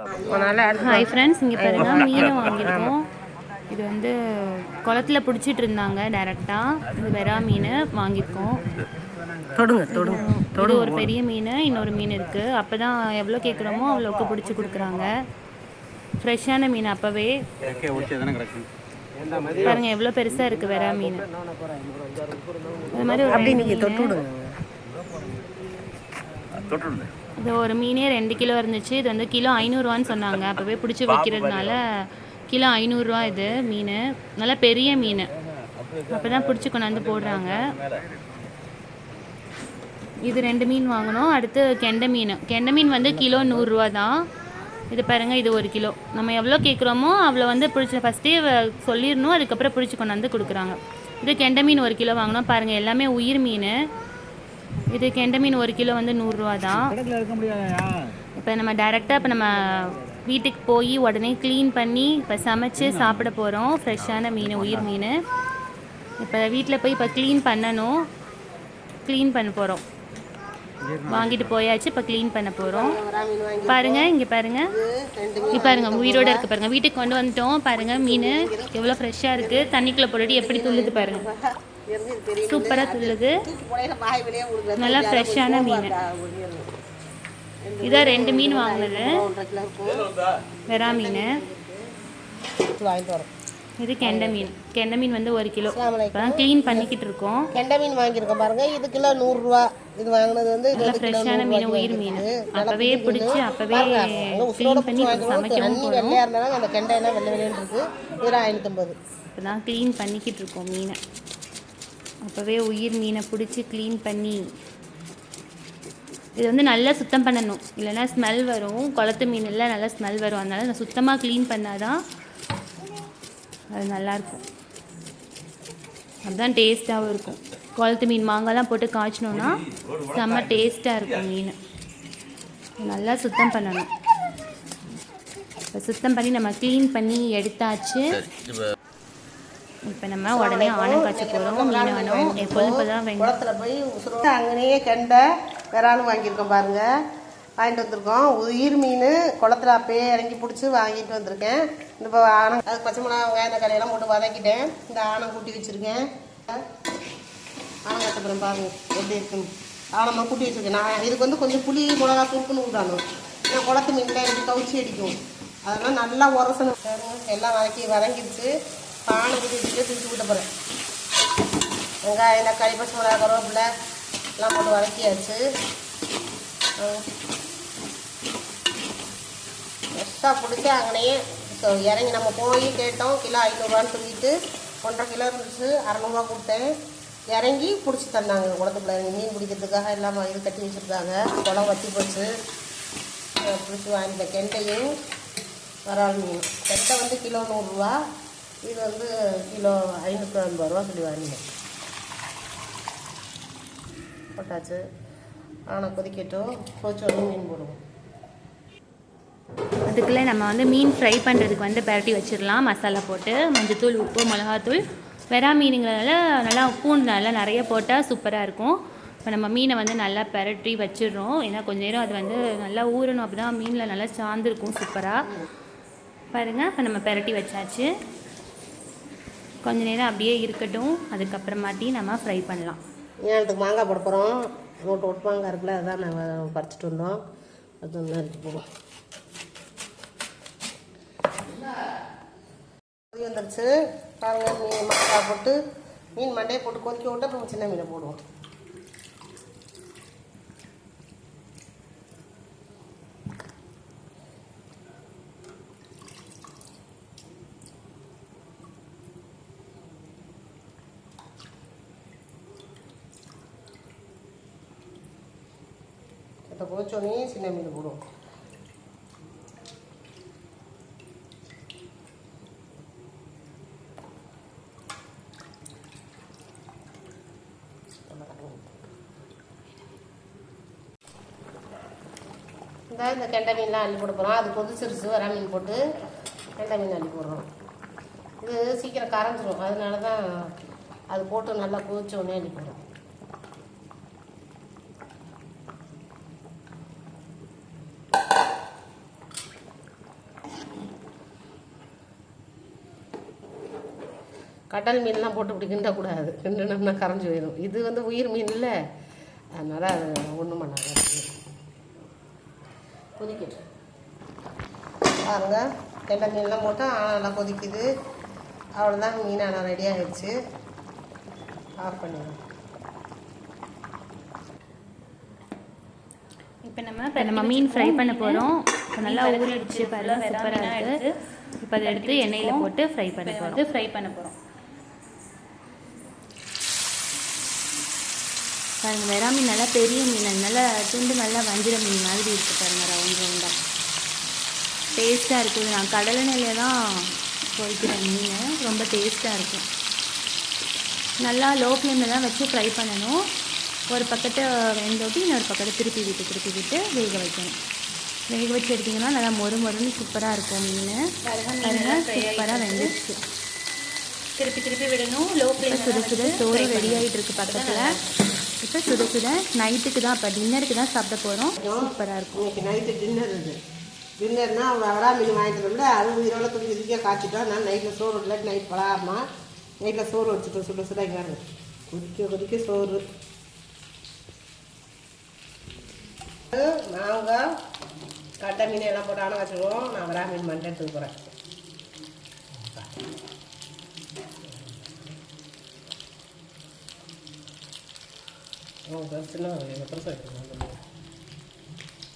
Hi friends இங்கே பாருங்க மீன் வாங்கியிருக்கோம். இது வந்து குளத்துல பிடிச்சிட்டு இருந்தாங்க டைரெக்டாக இது வெறா மீன் வாங்கியிருக்கோம். தொடுங்க தொடுங்க இது ஒரு பெரிய மீன் இன்னொரு மீன் இருக்குது அப்போ தான் எவ்வளோ கேட்குறோமோ அவ்வளோக்கு பிடிச்சி கொடுக்குறாங்க. ஃப்ரெஷ்ஷான மீன் அப்போவே. பாருங்க எவ்வளோ பெருசாக இருக்குது வெறா மீன். அது மாதிரி ஒரு அப்படி ரெண்டு நீங்கள் தொட்டு. விடுங்க இது ஒரு மீனே ரெண்டு கிலோ இருந்துச்சு. இது வந்து கிலோ ஐநூறுரூவான்னு சொன்னாங்க. அப்போவே பிடிச்சி வைக்கிறதுனால கிலோ ஐநூறுரூவா இது மீன். நல்லா பெரிய மீன். அப்போ தான் பிடிச்சி கொண்டாந்து போடுறாங்க. இது ரெண்டு மீன் வாங்கினோம் அடுத்து கெண்டை மீன். கெண்டை மீன் வந்து கிலோ நூறுரூவா தான். இது பாருங்க இது ஒரு கிலோ. நம்ம எவ்வளோ கேட்குறோமோ அவ்வளோ வந்து பிடிச்ச ஃபஸ்ட்டே சொல்லிடணும். அதுக்கப்புறம் பிடிச்சி கொண்டாந்து கொடுக்குறாங்க. இது கெண்டை மீன் ஒரு கிலோ வாங்கினோம் பாருங்கள் எல்லாமே உயிர் மீன். இது கெண்டை மீன் ஒரு கிலோ வந்து நூறுரூவா தான் இப்போ நம்ம டைரெக்டாக இப்போ நம்ம வீட்டுக்கு போய் உடனே க்ளீன் பண்ணி இப்போ சமைச்சு சாப்பிட போகிறோம் ஃப்ரெஷ்ஷான மீன் உயிர் மீன். இப்போ வீட்டில் போய் இப்போ க்ளீன் பண்ணணும். க்ளீன் பண்ண போகிறோம் வாங்கிட்டு போயாச்சு இப்போ க்ளீன் பண்ண போகிறோம் பாருங்க இங்கே பாருங்க. இங்கே பாருங்க உயிரோட இருக்கு பாருங்க. வீட்டுக்கு கொண்டு வந்துட்டோம். பாருங்க மீன் எவ்வளோ ஃப்ரெஷ்ஷாக இருக்கு. தண்ணிக்குள்ளே போட்டுட்டு எப்படி துள்ளுது பாருங்க. சூப்பராக துள்ளுது. நல்லா ஃப்ரெஷ்ஷான மீன். இதான் ரெண்டு மீன் வாங்கினது. வெறா மீன். இது கெண்டை மீன். கெண்டை மீன் வந்து ஒரு கிலோ. இப்போ தான் க்ளீன் பண்ணிக்கிட்டு இருக்கோம். கெண்டை மீன் வாங்கியிருக்கோம் பாருங்க. இது கிலோ நூறுரூவா. இது வாங்கினது வந்து நல்லா ஃப்ரெஷ்ஷான மீன் உயிர் மீன். அப்போவே பிடிச்சி. அப்போவே க்ளீன் பண்ணி. சமைக்கவும் போகிறோம் வெள்ளையா இருந்தாலும் அந்த கெண்டை எல்லாம் வெள்ளை வெள்ளைன்னு இருக்கு. இது ஐநூற்றம்பது இப்போ தான் க்ளீன் பண்ணிக்கிட்டு இருக்கோம் மீனை. அப்போவே உயிர் மீனை பிடிச்சி க்ளீன் பண்ணி. இது வந்து நல்லா சுத்தம் பண்ணணும். இல்லைன்னா ஸ்மெல் வரும். குளத்து மீனெல்லாம் நல்லா ஸ்மெல் வரும். அதனால் நான் சுத்தமாக க்ளீன் பண்ணாதான் அது நல்லாயிருக்கும். அதுதான் டேஸ்ட்டாகவும் இருக்கும். குளத்து மீன் மாங்காய்லாம் போட்டு காய்ச்சினோன்னா செம்ம டேஸ்ட்டாக இருக்கும் மீன். நல்லா சுத்தம் பண்ணணும். இப்போ சுத்தம் பண்ணி நம்ம க்ளீன் பண்ணி எடுத்தாச்சு. இப்போ நம்ம உடனே ஆணம் காய்ச்ச போகிறோம் மீன் ஆணம் எப்போதும் இப்போ தான் குளத்துல போய் உசுரோட அங்கனையே கெண்டை விராலும் வாங்கியிருக்கோம் பாருங்க. வாங்கிட்டு வந்திருக்கோம். உயிர் மீன் குளத்துல அப்பயே இறங்கி பிடிச்சி வாங்கிட்டு வந்திருக்கேன். இந்த இப்போ ஆனம் அது பச்சை மிளகா வெங்காயம் தக்காளி எல்லாம் போட்டு வதக்கிட்டேன். இந்த ஆனம் கூட்டி வச்சிருக்கேன். ஆனம் கட்டப்புறம் பாருங்க எப்படி இருக்குன்னு. ஆனமாக கூட்டி வச்சிருக்கேன். நான் இதுக்கு வந்து கொஞ்சம் புளி மிளகா தூக்குன்னு விடணும் ஏன்னா குளத்து மீன்லாம் எனக்கு கவுச்சி அடிக்கும். அதெல்லாம் நல்லா உரசணும். எல்லாம் வதக்கி வதங்கிடுச்சு. பானை கூட்டி வச்சுட்டு தூக்கி விட்ட போகிறேன் வெங்காயம் தக்காளி பச்சை மிளகா கருவேப்பிலை எல்லாம் போட்டு வதக்கியாச்சு. ஃப்ரெஷ்ஷாக பிடிச்சி அங்கனையே ஸோ இறங்கி நம்ம போய் கேட்டோம் கிலோ ஐநூறுரூவான்னு சொல்லிட்டு ஒன்றரை கிலோ இருந்துச்சு அறநூறுவா கொடுத்தேன். இறங்கி பிடிச்சி தந்தாங்க குளத்துக்குள்ள இறங்கி மீன் பிடிக்கிறதுக்காக எல்லாம் இது கட்டி வச்சுருக்காங்க. குளம் வத்தி போச்சு. பிடிச்சி வாங்கிட்டேன். கெண்டையும் வரால் மீன். கெண்டை வந்து கிலோ நூறுரூவா. இது வந்து கிலோ ஐநூற்றி ஐம்பது ரூபா சொல்லி வாங்கினேன். போட்டாச்சு. ஆனால் கொதிக்கட்டும். கொதிச்சோடனே மீன் போடுவோம். அதுக்குள்ளே நம்ம வந்து மீன் ஃப்ரை பண்ணுறதுக்கு வந்து பரட்டி வச்சிடலாம். மசாலா போட்டு மஞ்சத்தூள் உப்பு மிளகாத்தூள். வெறா மீனுங்கிறதுனால நல்லா பூண்டு நல்லா நிறைய போட்டால் சூப்பராக இருக்கும். இப்போ நம்ம மீனை வந்து நல்லா பரட்டி வச்சிடுறோம். ஏன்னா கொஞ்ச நேரம் அது வந்து நல்லா ஊறணும். அப்படி தான் மீனில் நல்லா சார்ந்துருக்கும் சூப்பராக பாருங்கள் இப்போ நம்ம பரட்டி வச்சாச்சு. கொஞ்ச நேரம் அப்படியே இருக்கட்டும். அதுக்கப்புறமாட்டி நம்ம ஃப்ரை பண்ணலாம். ஏன்னத்துக்கு மாங்காய் போட போகிறோம் நோட்டு ஒட்டு மாங்காய் இருக்குல்ல அதான் நாங்கள் பறிச்சிட்டு வந்தோம். அது நறுக்கி போடுவோம் கொதி வந்துருச்சு. பாருங்கள் மீன் மசாலா போட்டு மீன் மண்டையை போட்டு கொதிக்க விட்டு அப்புறம் சின்ன மீனை போடுவோம். இதை போச்சோடனே சின்ன மீன் போடுவோம். இந்த இந்த கெண்டை மீன்லாம் அள்ளி போட போகிறோம் அது கொதிச்சிருச்சு வர மீன் போட்டு கெண்டை மீன் அள்ளி போடுறோம். இது சீக்கிரம் கரைஞ்சிரும். அதனால தான் அது போட்டு நல்லா கொதிச்சோடனே அள்ளி போடுறோம். கடல் மீன்லாம் போட்டு இப்படி கிண்டக்கூடாது கிண்டினோம்னா கரைஞ்சி போயிடும். இது வந்து உயிர் மீன் இல்லை. அதனால் அது ஒன்றும் பண்ணாது. கொதிக்கட்டும் பாருங்க. கெண்டை மீன்லாம் போட்டால் நல்லா கொதிக்குது. அவ்வளோதான் மீன் ஆனால் ரெடி ஆயிடுச்சு. ஆஃப் பண்ணிடுவோம் இப்போ நம்ம இப்போ நம்ம மீன் ஃப்ரை பண்ண போகிறோம் இப்போ நல்லா ஊறிடுச்சு பாருங்க. சூப்பராக இருக்குது இப்போ அதை எடுத்து எண்ணெயில் போட்டு ஃப்ரை பண்ண போகிறோம் ஃப்ரை பண்ண போகிறோம் பாருங்க வெறா மீன் நல்லா பெரிய மீன் நல்லா துண்டு நல்லா வஞ்சிர மீன் மாதிரி இருக்குது பாருங்க ரவுண்ட் ரவுண்டாக டேஸ்ட்டாக இருக்குது. நான் கடலை நிலைய தான் பொரிக்கிறேன் மீன். ரொம்ப டேஸ்ட்டாக இருக்கும். நல்லா லோ ஃப்ளேமில் தான் வச்சு ஃப்ரை பண்ணணும். ஒரு பக்கத்தை வெந்தோட்டி இன்னொரு பக்கத்தை திருப்பி விட்டு திருப்பி விட்டு வேக வைக்கணும். வேக வச்சு எடுத்திங்கன்னா நல்லா மொறு மொறுன்னு சூப்பராக இருக்கும் மீன். பாருங்க சூப்பராக வெந்துச்சு திருப்பி திருப்பி விடணும். லோ ஃப்ளேம் சுட சுட சோறு ரெடி ஆகிட்டு இருக்கு பக்கத்தில். இப்போ சுட சுட நைட்டுக்கு தான் இப்போ டின்னருக்கு தான் சாப்பிட போகிறோம் சூப்பராக இருக்கும். இன்னைக்கு நைட்டு டின்னர் இது. டின்னர்னா வரா மீன் வாங்கிட்டு வந்து அது உயிரோட துணி இதுக்கே காய்ச்சிட்டோம். நான் நைட்டில் சோறு இல்லை நைட் பலாமா? நைட்டில் சோறு வச்சுட்டோம் சுட சுட இங்கே. கொதிக்க கொதிக்க சோறு. மாங்காய் கடை மீன் எல்லாம் போட்டு அணை வச்சுருவோம். நான் வரா மீன் மட்டும் எடுத்துக்க போகிறேன் சின்ன பெருசாக எடுத்துக்கிறேன்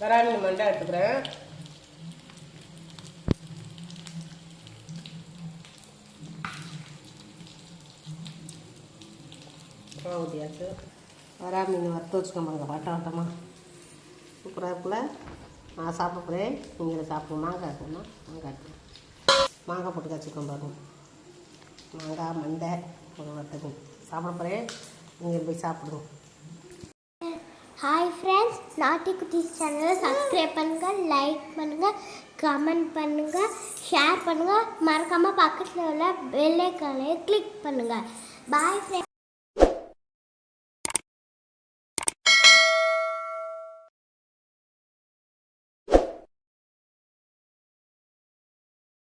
வரா மீன் மண்டை எடுத்துக்கிறேன். ஊற்றியாச்சு வரா மீன் வறுத்து வச்சுக்கோங்க வட்ட வட்டமாக சூப்பராக இருக்குல்ல? நான் சாப்பிட போகிறேன் நீங்கள் சாப்பிடுவோம் மாங்காய் இருக்குன்னா மாங்காய் இருக்கு மாங்காய் போட்டு கச்சிருக்கோம் பாருங்க. மாங்காய் மண்டை ஒரு வறுத்த சாப்பிட போகிறேன் நீங்கள் போய் சாப்பிடுவோம் ஹாய் ஃப்ரெண்ட்ஸ் நாட்டி குட்டீஸ் சேனலை சப்ஸ்கிரைப் பண்ணுங்கள் லைக் பண்ணுங்கள் கமெண்ட் பண்ணுங்கள் ஷேர் பண்ணுங்கள் மறக்காமல் பக்கத்தில் உள்ள பெல்லைக்கானையை கிளிக் பண்ணுங்கள் பாய் ஃப்ரெண்ட்ஸ்